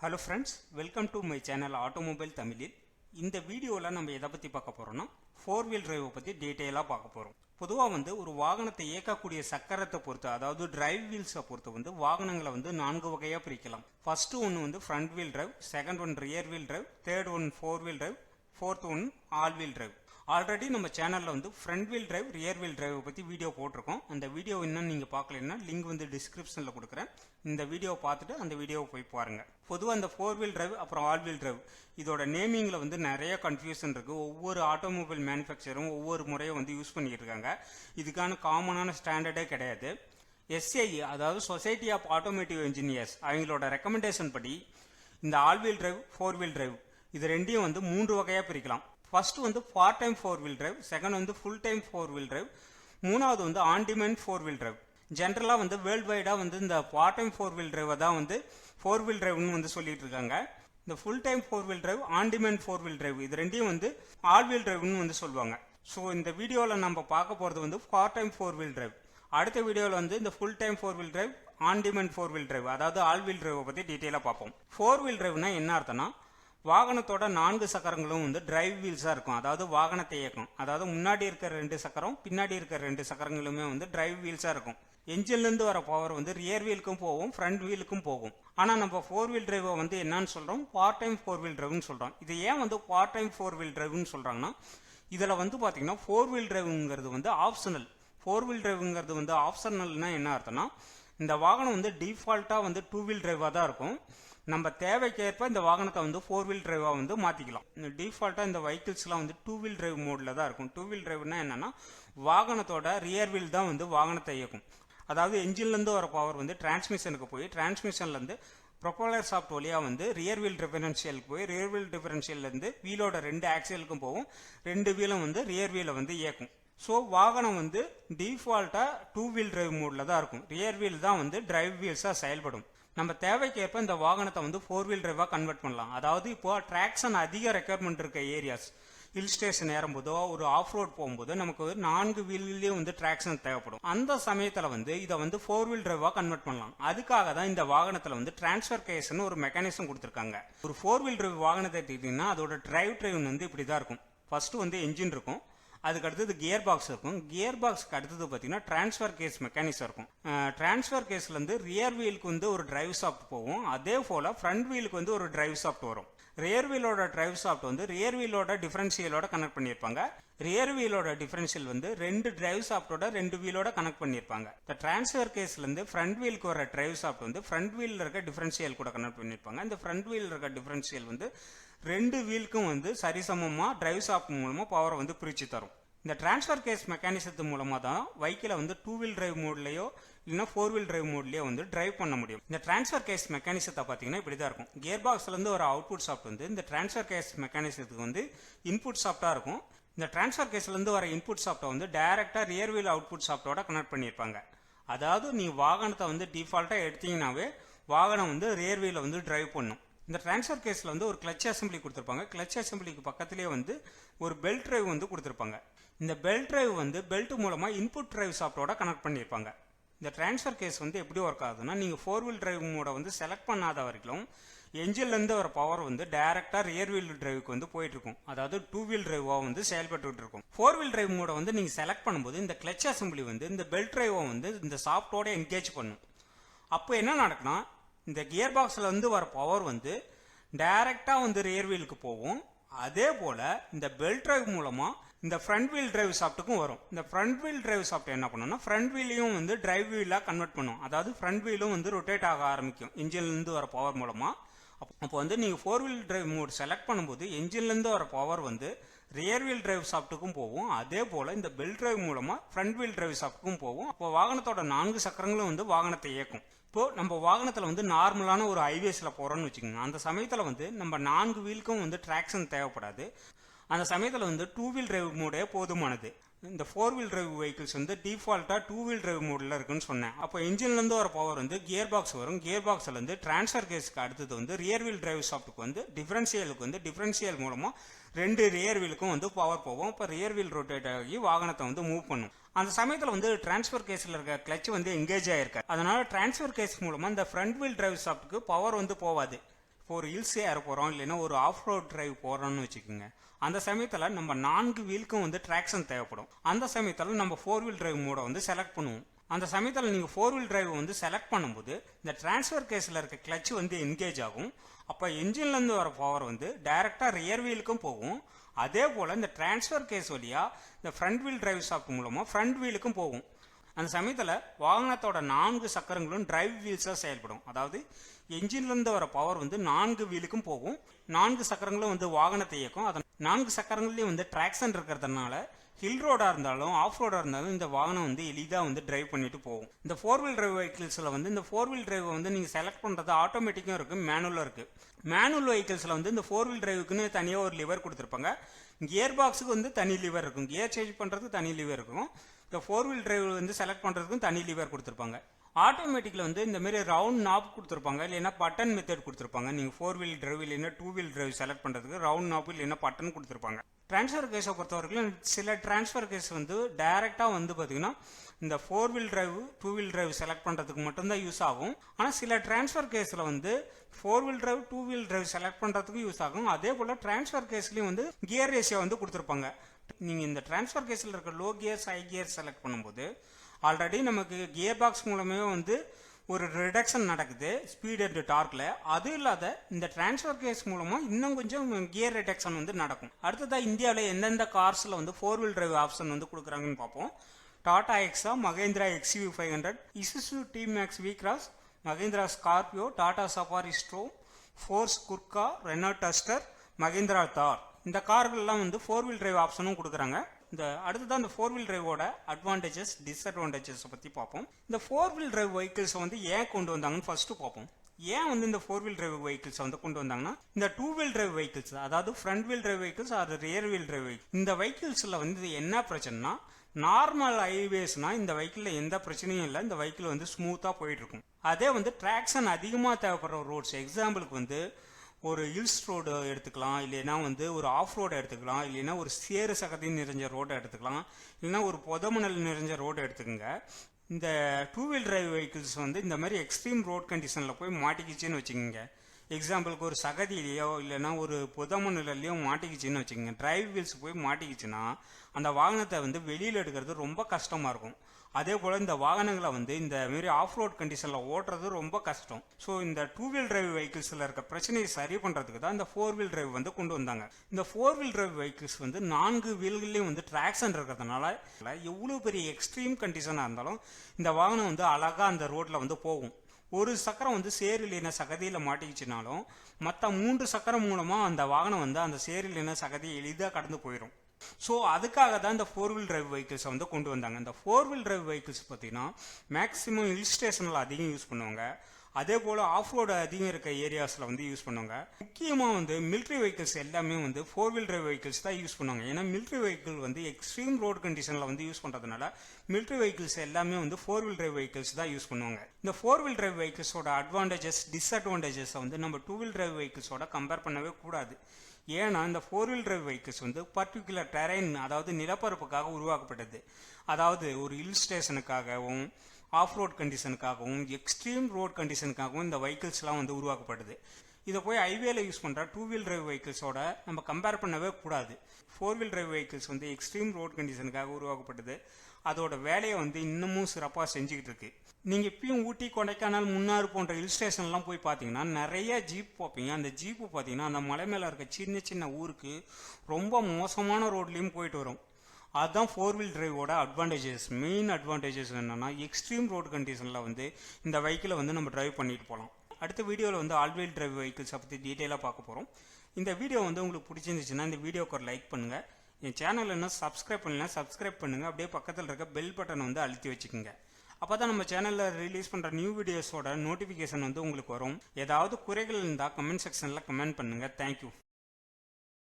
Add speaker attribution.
Speaker 1: Hello friends welcome to my channel automobile தமிழில் இந்த வீடியோவில் நம்ம எதை பற்றி பார்க்க போகிறோம்னா ஃபோர் வீல் டிரைவை பற்றி டீட்டெயிலாக பார்க்க போகிறோம் பொதுவாக வந்து ஒரு வாகனத்தை இயக்கக்கூடிய சக்கரத்தை பொறுத்து அதாவது டிரைவ் வீல்ஸை பொறுத்து வந்து வாகனங்களை வந்து நான்கு வகையாக பிரிக்கலாம். ஃபர்ஸ்ட் ஒன்று வந்து front wheel drive second one rear wheel drive third one four wheel drive fourth one all wheel drive already நம்ம சேனலில் வந்து front wheel drive rear wheel டிரைவை பற்றி வீடியோ போட்டிருக்கோம். அந்த வீடியோ இன்னும் நீங்கள் பார்க்கலன்னா லிங்க் வந்து டிஸ்கிரிப்ஷனில் கொடுக்குறேன். இந்த வீடியோவை பார்த்துட்டு அந்த வீடியோவை போய் பாருங்கள் பொதுவாக அந்த ஃபோர் வீல் டிரைவ் அப்புறம் ஆல் வீல் டிரைவ் இதோட நேமிங்கில் வந்து நிறைய கன்ஃபியூஷன் இருக்குது ஒவ்வொரு ஆட்டோமொபைல் மேனுஃபேக்சரும் ஒவ்வொரு முறையும் வந்து யூஸ் பண்ணியிருக்காங்க. இருக்காங்க இதுக்கான காமனான ஸ்டாண்டர்டே கிடையாது. எஸ்ஐ அதாவது சொசைட்டி ஆஃப் ஆட்டோமேட்டிவ் இன்ஜினியர்ஸ் அவங்களோட ரெக்கமெண்டேஷன் படி இந்த all wheel drive four wheel drive இது ரெண்டையும் வந்து மூன்று வகையாக பிரிக்கலாம் ஃபர்ஸ்ட் வந்து part time four wheel drive second வந்து full time four wheel drive மூணாவது வந்து on demand four wheel drive ஜென்ரலாக வந்து வேர்ல்டு வைடாக வந்து இந்த பார்ட் டைம் ஃபோர் வீல் டிரைவை தான் வந்து ஃபோர் வீல் டிரைவ்னு வந்து சொல்லிட்டு இருக்காங்க இந்த full time four wheel drive on demand four wheel drive இது ரெண்டையும் வந்து ஆல் வீல் டிரைவ்னு வந்து சொல்லுவாங்க ஸோ இந்த வீடியோவில் நம்ம பார்க்க போகிறது வந்து part time four wheel drive அடுத்த வீடியோவில் வந்து இந்த full time four wheel drive on demand four wheel drive அதாவது ஆல் வீல் டிரைவை பற்றி டீட்டெயிலாக பார்ப்போம் ஃபோர் வீல் டிரைவ்னா என்ன அர்த்தம்னா வாகனத்தோட நான்கு சக்கரங்களும் வந்து டிரைவ் வீல்ஸாக இருக்கும். அதாவது வாகனத்தை இயக்கும். அதாவது முன்னாடி இருக்கிற ரெண்டு சக்கரம் பின்னாடி இருக்கிற ரெண்டு சக்கரங்களுமே வந்து டிரைவ் வீல்ஸாக இருக்கும். என்ஜின்லேருந்து வர பவர் வந்து ரியர் வீலுக்கும் போகும் ஃப்ரண்ட் வீலுக்கும் போகும். ஆனால் நம்ம ஃபோர் வீல் டிரைவை வந்து என்னன்னு சொல்கிறோம் பார்ட் டைம் ஃபோர் வீல் டிரைவ்னு சொல்கிறோம் இது ஏன் வந்து பார்ட் டைம் ஃபோர் வீல் டிரைவ்னு சொல்கிறாங்கன்னா இதில் வந்து பார்த்தீங்கன்னா ஃபோர் வீல் டிரைவுங்கிறது வந்து ஆப்ஷனல் ஃபோர் வீல் டிரைவுங்கிறது வந்து ஆப்ஷனல்னால் என்ன அர்த்தம்னா இந்த வாகனம் வந்து டிஃபால்ட்டாக வந்து டூ வீல் டிரைவாக தான் இருக்கும். நம்ம தேவைக்கேற்ப இந்த வாகனத்தை வந்து ஃபோர் வீல் டிரைவாக வந்து மாற்றிக்கலாம் இந்த டிஃபால்ட்டாக இந்த வெஹிக்கிள்ஸ்லாம் வந்து டூ வீல் டிரைவ் மோடில் தான் இருக்கும். டூ வீல் டிரைவ்னா என்னென்னா வாகனத்தோட ரியர் வீல் தான் வந்து வாகனத்தை இயக்கும். அதாவது என்ஜின்லேருந்து வர பவர் வந்து டிரான்ஸ்மிஷனுக்கு போய் டிரான்ஸ்மிஷன்லேருந்து ப்ரொப்பலர் சாஃப்ட் வழியாக வந்து ரியர் வீல் டிஃபரன்ஷியலுக்கு போய் ரியர் வீல் டிஃபரன்ஷியல்லேருந்து வீலோட ரெண்டு ஆக்சியலுக்கும் போகும். ரெண்டு வீலும் வந்து ரியர் வீலை வந்து இயக்கும். ஸோ வாகனம் வந்து டிஃபால்ட்டாக டூ வீல் டிரைவ் மோடில் தான் இருக்கும். ரியர் வீல் தான் வந்து டிரைவ் வீல்ஸாக செயல்படும். நம்ம தேவைக்கேற்ப இந்த வாகனத்தை வந்து ஃபோர் வீல் டிரைவாக கன்வெர்ட் பண்ணலாம். அதாவது இப்போ ட்ராக்ஷன் அதிக ரெக்குயர்மெண்ட் இருக்க ஏரியாஸ் ஹில் ஸ்டேஷன் ஏறும்போதோ ஒரு ஆஃப் ரோட் போகும்போது நமக்கு நான்கு வீல்லேயும் வந்து ட்ராக்ஷன் தேவைப்படும். அந்த சமயத்தில் வந்து இதை வந்து ஃபோர் வீல் டிரைவாக கன்வெர்ட் பண்ணலாம். அதுக்காக தான் இந்த வாகனத்தில் வந்து டிரான்ஸ்ஃபர் கேஷன் ஒரு மெக்கானிசம் கொடுத்துருக்காங்க. ஒரு ஃபோர் வீல் டிரைவ் வாகனத்தை எடுத்துக்கிட்டிங்கன்னா அதோட டிரைவ் ட்ரைவ் வந்து இப்படி தான் இருக்கும். ஃபர்ஸ்ட் வந்து என்ஜின் இருக்கும். அதுக்கு அடுத்தது கியர் பாக்ஸ் இருக்கும். கியர் பாக்ஸ்க்கு அடுத்தது பார்த்தீங்கன்னா டிரான்ஸ்ஃபர் கேஸ் மெக்கானிக்ஸ் இருக்கும். டிரான்ஸ்ஃபர் கேஸ்லேருந்து ரியர் வீலுக்கு வந்து ஒரு டிரைவ் சாஃப்ட் போகும். அதே போல் ஃப்ரண்ட் வீலுக்கு வந்து ஒரு டிரைவ் சாஃப்ட் வரும். ரியர் வீலோட டிரைவ் சாஃப்ட் வந்து ரியர் வீலோட டிஃபரன்ஷியலோட கனெக்ட் பண்ணியிருப்பாங்க. ரியர் வீலோட டிஃபரன்ஷியல் வந்து ரெண்டு டிரைவ் ஷாஃப்டோட ரெண்டு வீலோட கனெக்ட் பண்ணியிருப்பாங்க. இந்த டிரான்ஸ்ஃபர் கேஸ்லேருந்து ஃப்ரண்ட் வீலுக்கு வர டிரைவ் சாஃப்ட் வந்து ஃப்ரண்ட் வீலில் இருக்க டிஃபரன்ஷியல் கூட கனெக்ட் பண்ணியிருப்பாங்க. இந்த ஃப்ரண்ட் வீலில் இருக்க டிஃபரன்ஷியல் வந்து ரெண்டு வீலுக்கும் வந்து சரிசமமாக டிரைவ் சாஃப்ட் மூலமாக பவரை வந்து பிரித்து தரும். இந்த டிரான்ஸ்ஃபர் கேஸ் மெக்கானிசத்து மூலமாக தான் வைக்கில வந்து டூ வீல் டிரைவ் மோட்லேயோ இல்லைன்னா ஃபோர் வீல் டிரைவ் மோட்லேயோ வந்து டிரைவ் பண்ண முடியும். இந்த டிரான்ஸ்ஃபர் கேஸ் மெக்கானிசத்தை பார்த்தீங்கன்னா இப்படி தான் இருக்கும். கியர் பாக்ஸ்லேருந்து ஒரு அவுட்புட் சாஃப்ட் வந்து இந்த டிரான்ஸ்ஃபர் கேஸ் மெக்கானிசத்துக்கு வந்து இன்புட் சாஃப்டாக இருக்கும். இந்த டிரான்ஸ்ஃபர் கேஸ்லேருந்து வர இன்புட் சாஃப்ட்டை வந்து டைரெக்டாக ரியர் அவுட்புட் சாஃப்ட்டோட கனெக்ட் பண்ணியிருப்பாங்க. அதாவது நீ வாகனத்தை வந்து டிஃபால்ட்டாக எடுத்தீங்கன்னாவே வாகனம் வந்து ரியர் வந்து டிரைவ் பண்ணும். இந்த டிரான்ஸ்ஃபர் கேஸில் வந்து ஒரு கிளச் அசம்பிளி கொடுத்துருப்பாங்க. கிளச் அசம்பிளிக்கு பக்கத்துலேயே வந்து ஒரு பெல்ட் டிரைவ் வந்து கொடுத்துருப்பாங்க. இந்த பெல்ட் டிரைவ் வந்து பெல்ட் மூலமாக இன்புட் டிரைவ் சாஃப்ட்டோட கனெக்ட் பண்ணியிருப்பாங்க. இந்த டிரான்ஸ்ஃபர் கேஸ் வந்து எப்படி ஒர்க் ஆகுதுன்னா நீங்கள் ஃபோர் வீல் டிரைவ் மோட வந்து செலக்ட் பண்ணாத வரைக்கும் என்ஜின்லேருந்து வர பவர் வந்து டைரெக்டாக ரியர் வீல் டிரைவுக்கு வந்து போயிட்டு இருக்கும் அதாவது டூ வீல் டிரைவாக வந்து செயல்பட்டு இருக்கும் ஃபோர் வீல் டிரைவ் மூட வந்து நீங்கள் செலக்ட் பண்ணும்போது இந்த கிளச் அசம்பிளி வந்து இந்த பெல்ட் டிரைவை வந்து இந்த சாஃப்ட்டோட என்கேஜ் பண்ணும். அப்போ என்ன நடக்குன்னா இந்த கியர் பாக்ஸில் வந்து வர பவர் வந்து டைரெக்டாக வந்து ரியர் வீலுக்கு போகும். அதே போல் இந்த பெல்ட் டிரைவ் மூலமாக இந்த ஃப்ரண்ட் வீல் டிரைவ் சாஃப்ட்டுக்கும் வரும். இந்த ஃப்ரண்ட் வீல் டிரைவ் சாஃப்ட் என்ன பண்ணணும்னா ஃப்ரண்ட் வீலையும் வந்து டிரைவ் வீலாக கன்வெர்ட் பண்ணும். அதாவது ஃப்ரண்ட் வீலும் வந்து ரொட்டேட் ஆக ஆரம்பிக்கும். இன்ஜின்லேருந்து வர பவர் மூலமாக அப்போ வந்து நீங்கள் four wheel drive mode select பண்ணும்போது என்ஜின்லேருந்து வர பவர் வந்து ரியர் வீல் டிரைவ் சாஃப்ட்டுக்கும் போகும். அதே போல் இந்த பெல்ட் டிரைவ் மூலமாக ஃப்ரண்ட் வீல் டிரைவ் சாஃப்ட்டுக்கும் போகும். அப்போ வாகனத்தோட நான்கு சக்கரங்களும் வந்து வாகனத்தை இயக்கும். இப்போது நம்ம வாகனத்தில் வந்து நார்மலான ஒரு ஹைவேஸில் போகிறோம்னு வச்சுக்கோங்க. அந்த சமயத்தில் வந்து நம்ம நான்கு வீலுக்கும் வந்து ட்ராக்ஷன் தேவைப்படாது. அந்த சமயத்தில் வந்து டூ வீல் டிரைவ் மோடே போதுமானது. இந்த ஃபோர் வீல் டிரைவ் வெஹிக்கிள்ஸ் வந்து டிஃபால்ட்டாக டூ வீல் டிரைவ் மோடில் இருக்குன்னு சொன்னேன். அப்போ இன்ஜின்லேருந்து வர பவர் வந்து கியர் பாக்ஸ் வரும். கியர் பாக்ஸ்லேருந்து டிரான்ஸ்ஃபர் கேஸ்க்கு அடுத்தது வந்து ரியர் வீல் டிரைவ் ஷாஃப்ட்டுக்கு வந்து டிஃபரன்ஷியலுக்கு வந்து டிஃபரன்ஷியல் மூலமாக ரெண்டு ரியர் வீலுக்கும் வந்து பவர் போகும். இப்போ ரியர் வீல் ரொட்டேட் ஆகி வாகனத்தை வந்து மூவ் பண்ணும். அந்த சமயத்தில் வந்து டிரான்ஸ்ஃபர் கேஸில் இருக்க கிளச் வந்து எங்கேஜ் ஆயிருக்கு அதனால டிரான்ஸ்ஃபர் கேஸ் மூலமாக இந்த ஃப்ரண்ட் வீல் டிரைவ் ஷாஃப்ட்டுக்கு பவர் வந்து போவாது. இப்போ ஒரு ஹில்ஸ் ஏற போகிறோம் இல்லைன்னா ஒரு ஆஃப் ரோட் டிரைவ் போகிறோம்னு வச்சுக்கோங்க. அந்த சமயத்தில் நம்ம நான்கு வீலுக்கும் வந்து ட்ராக்ஷன் தேவைப்படும். அந்த சமயத்தில் நம்ம ஃபோர் வீல் டிரைவ் மோடை வந்து செலக்ட் பண்ணுவோம். அந்த சமயத்தில் நீங்கள் ஃபோர் வீல் டிரைவ் வந்து செலக்ட் பண்ணும்போது இந்த டிரான்ஸ்ஃபர் கேஸில் இருக்க கிளச் வந்து என்கேஜ் ஆகும். அப்போ இன்ஜின்லேருந்து வர பவர் வந்து டைரெக்டாக ரியர் வீலுக்கும் போகும். அதே போல் இந்த டிரான்ஸ்ஃபர் கேஸ் வழியாக இந்த ஃப்ரண்ட் வீல் டிரைவ் ஷாஃப்ட் மூலமாக ஃப்ரண்ட் வீலுக்கும் போகும். அந்த சமயத்தில் வாகனத்தோட நான்கு சக்கரங்களும் டிரைவ் வீல்ஸாக செயல்படும். அதாவது என்ஜின்லேருந்து வர பவர் வந்து நான்கு வீலுக்கும் போகும். நான்கு சக்கரங்களும் வந்து வாகனத்தை இயக்கும். அதன் நான்கு சக்கரங்கள்லேயும் வந்து டிராக்ஷன் இருக்கிறதுனால ஹில் ரோடாக இருந்தாலும் ஆஃப் ரோடாக இருந்தாலும் இந்த வாகனம் வந்து எளிதாக வந்து டிரைவ் பண்ணிட்டு போகும். இந்த ஃபோர் வீல் டிரைவ் வெஹிக்கிள்ஸில் வந்து இந்த ஃபோர் வீல் டிரைவை வந்து நீங்கள் செலக்ட் பண்ணுறது ஆட்டோமேட்டிக்கும் இருக்குது மேனுவலும் இருக்குது மேனுவல் வெஹிக்கிள்ஸில் வந்து இந்த ஃபோர் வீல் டிரைவுக்குன்னு தனியாக ஒரு லிவர் கொடுத்துருப்பாங்க. கியர் பாக்ஸுக்கு வந்து தனி லிவர் இருக்கும். கியர் சேஞ்ச் பண்ணுறதுக்கு தனி லிவர் இருக்கும். இந்த ஃபோர் வீல் டிரைவ் வந்து செலக்ட் பண்ணுறதுக்கும் தனி லீவர் கொடுத்துருப்பாங்க. ஆட்டோமேட்டிக்கில் வந்து இந்த மாதிரி ரவுண்ட் நாப் கொடுத்துருப்பாங்க. இல்லைன்னா பட்டன் மெத்தட் கொடுத்துருப்பாங்க. நீங்கள் ஃபோர் வீல் டிரைவ் இல்லைன்னா டூ வீல் டிரைவ் செலக்ட் பண்ணுறதுக்கு ரவுண்ட் நாப் இல்லைன்னா பட்டன் கொடுத்துருப்பாங்க. ட்ரான்ஸ்ஃபர் கேஸை பொறுத்த வரைக்கும் சில ட்ரான்ஸ்ஃபர் கேஸ் வந்து டைரெக்டாக வந்து பார்த்தீங்கன்னா இந்த four wheel drive two wheel drive select பண்ணுறதுக்கு மட்டும்தான் யூஸ் ஆகும். ஆனால் சில ட்ரான்ஸ்ஃபர் கேஸில் வந்து four wheel drive two wheel drive select பண்ணுறதுக்கு யூஸ் ஆகும். அதே போல் ட்ரான்ஸ்ஃபர் கேஸ்லேயும் வந்து கியர் ரேஷியோ வந்து கொடுத்துருப்பாங்க. நீங்கள் இந்த ட்ரான்ஸ்ஃபர் கேஸில் இருக்க low gears high gear select பண்ணும்போது ஆல்ரெடி நமக்கு கியர் பாக்ஸ் மூலமே வந்து ஒரு ரிடக்ஷன் நடக்குது ஸ்பீட் அண்ட் டார்க்கில் அது இல்லாத இந்த டிரான்ஸ்ஃபர் கேஸ் மூலமாக இன்னும் கொஞ்சம் கியர் ரிடக்ஷன் வந்து நடக்கும். அடுத்ததாக இந்தியாவில் எந்தெந்த கார்ஸில் வந்து ஃபோர் வீல் டிரைவ் ஆப்ஷன் வந்து கொடுக்குறாங்கன்னு பார்ப்போம். டாடா எக்ஸா Mahindra XUV five hundred Isuzu D Max V cross Mahindra Scorpio Tata Safari ஸ்ட்ரோ Force Gurkha Renault Duster Mahindra Thar இந்த கார்கள்லாம் வந்து ஃபோர் வீல் டிரைவ் ஆப்ஷனும் கொடுக்குறாங்க. இந்த அடுத்ததான் இந்த ஃபோர் வீல் டிரைவோட அட்வான்டேஜஸ் டிஸ்அட்வான்டேஜஸ் பற்றி பார்ப்போம். இந்த ஃபோர் வீல் டிரைவ் வெஹிக்கிள்ஸை வந்து ஏன் கொண்டு வந்தாங்கன்னு ஃபஸ்ட்டு பார்ப்போம். ஏன் வந்து இந்த ஃபோர் வீல் டிரைவ் வெஹிக்கிள்ஸ் வந்து கொண்டு வந்தாங்கன்னா இந்த டூ வீல் டிரைவ் வெஹிக்கிள்ஸ் அதாவது ஃப்ரண்ட் வீல் டிரைவ் வெஹிக்கிள்ஸ் அது ரியர் வீல் டிரைவ் வெஹிக்கிள் இந்த வெஹிக்கிள்ஸில் வந்து என்ன பிரச்சனைனா நார்மல் ஹைவேஸ்னால் இந்த வெஹிக்கிளில் எந்த பிரச்சனையும் இல்லை இந்த வெஹிக்கிள் வந்து ஸ்மூத்தாக போயிட்டு இருக்கும். அதே வந்து ட்ராக்ஷன் அதிகமாக தேவைப்படுற ரோட்ஸ் எக்ஸாம்பிளுக்கு வந்து ஒரு ஹில்ஸ் ரோடு எடுத்துக்கலாம் இல்லைன்னா வந்து ஒரு ஆஃப் ரோடு எடுத்துக்கலாம் இல்லைன்னா ஒரு சேறு சகதி நிறைஞ்ச ரோடை எடுத்துக்கலாம் இல்லைன்னா ஒரு புதமணல் நிறைஞ்ச ரோடு எடுத்துக்கோங்க. இந்த டூ வீல் டிரைவ் வெஹிக்கிள்ஸ் வந்து இந்த மாதிரி எக்ஸ்ட்ரீம் ரோட் கண்டிஷனில் போய் மாட்டிக்கிச்சுன்னு வச்சுக்கோங்க. எக்ஸாம்பிளுக்கு ஒரு சகதியிலையோ இல்லைன்னா ஒரு புதமணிலையோ மாட்டிக்கிச்சுன்னு வச்சுக்கோங்க. டிரைவ் வீல்ஸ் போய் மாட்டிக்கிச்சுன்னா அந்த வாகனத்தை வந்து வெளியில் எடுக்கிறது ரொம்ப கஷ்டமாக இருக்கும். அதே போல் இந்த வாகனங்களை வந்து இந்த மாரி ஆஃப் ரோட் கண்டிஷனில் ஓட்டுறது ரொம்ப கஷ்டம். ஸோ இந்த டூ வீல் டிரைவ் வெஹிக்கிள்ஸில் இருக்க பிரச்சனையை சரி பண்ணுறதுக்கு தான் இந்த ஃபோர் வீல் டிரைவ் வந்து கொண்டு வந்தாங்க. இந்த ஃபோர் வீல் டிரைவ் வெஹிக்கிள்ஸ் வந்து நான்கு வீல்கள்லேயும் வந்து ட்ராக்ஷன் இருக்கிறதுனால எவ்வளோ பெரிய எக்ஸ்ட்ரீம் கண்டிஷனாக இருந்தாலும் இந்த வாகனம் வந்து அழகாக அந்த ரோட்டில் வந்து போகும். ஒரு சக்கரம் வந்து சேரிலின சகதியில் மாட்டிக்கிச்சுனாலும் மற்ற மூன்று சக்கரம் மூலமாக அந்த வாகனம் வந்து அந்த சேரிலின சகதியை எளிதாக கடந்து போயிடும் ஸோ அதுக்காக தான் இந்த ஃபோர் வீல் டிரைவ் வெஹிக்கிள்ஸை வந்து கொண்டு வந்தாங்க. இந்த ஃபோர் வீல் டிரைவ் வெஹிக்கிள்ஸ் பார்த்தீங்கன்னா மேக்ஸிமம் ஹில் ஸ்டேஷனில் அதிகம் யூஸ் பண்ணுவாங்க. அதே போல் ஆஃப் ரோடு அதிகம் இருக்க ஏரியாஸில் வந்து யூஸ் பண்ணுவாங்க. முக்கியமாக வந்து மிலிட்ரி வெஹிக்கிள்ஸ் எல்லாமே வந்து ஃபோர் வீல் டிரைவ் வெஹிக்கிள்ஸ் தான் யூஸ் பண்ணுவாங்க. ஏன்னா மிலிட்ரி வெஹிக்கிள் வந்து எக்ஸ்ட்ரீம் ரோடு கண்டிஷனில் வந்து யூஸ் பண்ணுறதுனால மிலிட்ரி வெஹிக்கிள்ஸ் எல்லாமே வந்து ஃபோர் வீல் டிரைவ் வெஹிக்கிள்ஸ் தான் யூஸ் பண்ணுவாங்க. இந்த ஃபோர் வீல் டிரைவ் வெஹிக்கிள்ஸோட அட்வான்டேஜஸ் டிஸ்அட்வான்டேஜஸை வந்து நம்ம டூ வீல் டிரைவ் வெஹிக்கிள்ஸோட கம்பேர் பண்ணவே கூடாது. ஏன்னா இந்த ஃபோர் வீல் டிரைவ் வெஹிக்கிள்ஸ் வந்து பர்டிகுலர் டெரைன் அதாவது நிலப்பரப்புக்காக உருவாக்கப்பட்டது. அதாவது ஒரு ஹில் ஸ்டேஷனுக்காகவும் ஆஃப் ரோட் கண்டிஷனுக்காகவும் எக்ஸ்ட்ரீம் ரோட் கண்டிஷனுக்காகவும் இந்த வெஹிக்கிள்ஸ்லாம் வந்து உருவாக்கப்படுது இதை போய் ஹைவேல யூஸ் பண்ணுற டூ வீல் டிரைவ் வெஹிக்கிள்ஸோட நம்ம கம்பேர் பண்ணவே கூடாது. ஃபோர் வீல் டிரைவ் வெஹிக்கிள்ஸ் வந்து எக்ஸ்ட்ரீம் ரோட் கண்டிஷனுக்காக உருவாக்கப்பட்டது. அதோட வேலையை வந்து இன்னமும் சிறப்பாக செஞ்சுக்கிட்டு இருக்கு. நீங்கள் இப்பயும் ஊட்டி கொடைக்கானல் முன்னாறு போன்ற ஹில் ஸ்டேஷன்லாம் போய் பார்த்தீங்கன்னா நிறைய ஜீப் பார்ப்பீங்க. அந்த ஜீப்பு பார்த்தீங்கன்னா அந்த மலை மேலே இருக்க சின்ன சின்ன ஊருக்கு ரொம்ப மோசமான ரோட்லேயும் போயிட்டு வரும். அதுதான் ஃபோர் வீல் டிரைவோட அட்வான்டேஜஸ் மெயின் அட்வான்டேஜஸ் என்னென்னா எக்ஸ்ட்ரீம் ரோடு கண்டிஷனில் வந்து இந்த வெஹிக்கிளை வந்து நம்ம டிரைவ் பண்ணிட்டு போகலாம் அடுத்த வீடியோவில் வந்து ஆல் வீல் டிரைவ் வெஹிக்கிள்ஸை பற்றி டீட்டெயிலாக பார்க்க போகிறோம் இந்த வீடியோ வந்து உங்களுக்கு பிடிச்சிருந்துச்சுன்னா இந்த வீடியோக்கு ஒரு லைக் பண்ணுங்கள் என் சேனல் என்ன சப்ஸ்கிரைப் பண்ணலாம் சப்ஸ்கிரைப் பண்ணுங்கள் அப்படியே பக்கத்தில் இருக்க பெல் பட்டன் வந்து அழுத்தி வச்சுக்கோங்க. அப்போ தான் நம்ம சேனலில் ரிலீஸ் பண்ணுற நியூ வீடியோஸோட நோட்டிஃபிகேஷன் வந்து உங்களுக்கு வரும். ஏதாவது குறைகள் இருந்தால் கமெண்ட் செக்ஷனில் கமெண்ட் பண்ணுங்கள் தேங்க்யூ